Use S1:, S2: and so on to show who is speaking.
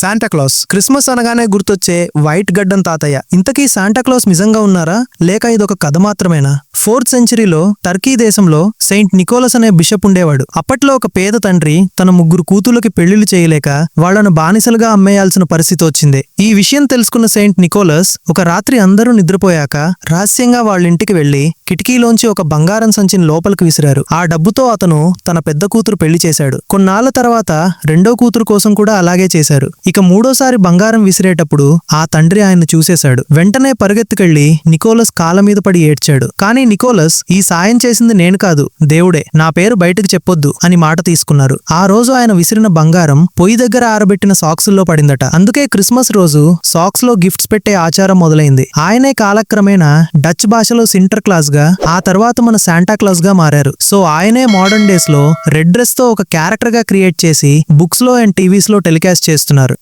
S1: Santa Claus Christmas అనగానే గుర్తొచ్చే white గడ్డం తాతయ్య. ఇంతకీ శాంటాక్లాస్ నిజంగా ఉన్నారా? లేక ఇదొక కథ మాత్రమేనా? ఫోర్త్ సెంచరీలో టర్కీ దేశంలో సెయింట్ నికోలస్ అనే బిషప్ ఉండేవాడు. అప్పట్లో ఒక పేద తండ్రి తన ముగ్గురు కూతుళ్ళకి పెళ్ళిళ్ళు చేయలేక వాళ్ళను బానిసలుగా అమ్మేయాల్సిన పరిస్థితి వచ్చింది. ఈ విషయం తెలుసుకున్న సెయింట్ నికోలస్ ఒక రాత్రి అందరూ నిద్రపోయాక రహస్యంగా వాళ్ళ ఇంటికి వెళ్ళి కిటికీలోంచి ఒక బంగారం సంచిని లోపలికి విసిరారు. ఆ డబ్బుతో అతను తన పెద్ద కూతురు పెళ్ళి చేశాడు. కొన్నాళ్ళ తర్వాత రెండో కూతురు కోసం కూడా అలాగే చేశారు. ఇక మూడోసారి బంగారం విసిరేటప్పుడు ఆ తండ్రి ఆయన్ను చూసేశాడు. వెంటనే పరిగెత్తుకెళ్ళి నికోలస్ కాళ్ళ మీద పడి ఏడ్చాడు. కానీ నికోలస్ ఈ సాయం చేసింది నేను కాదు దేవుడే నా పేరు బయటకు చెప్పొద్దు అని మాట తీసుకున్నారు. ఆ రోజు ఆయన విసిరిన బంగారం పొయ్యి దగ్గర ఆరబెట్టిన సాక్సుల్లో పడిందట. అందుకే క్రిస్మస్ రోజు సాక్స్లో గిఫ్ట్స్ పెట్టే ఆచారం మొదలైంది. ఆయనే కాలక్రమేణా డచ్ భాషలో సింటర్ క్లాస్ గా ఆ తర్వాత మన శాంటాక్లాస్గా మారారు. సో ఆయనే మోడర్న్ డేస్లో రెడ్ డ్రెస్తో ఒక క్యారెక్టర్గా క్రియేట్ చేసి బుక్స్లో అండ్ టీవీస్లో టెలికాస్ట్ చేస్తున్నారు.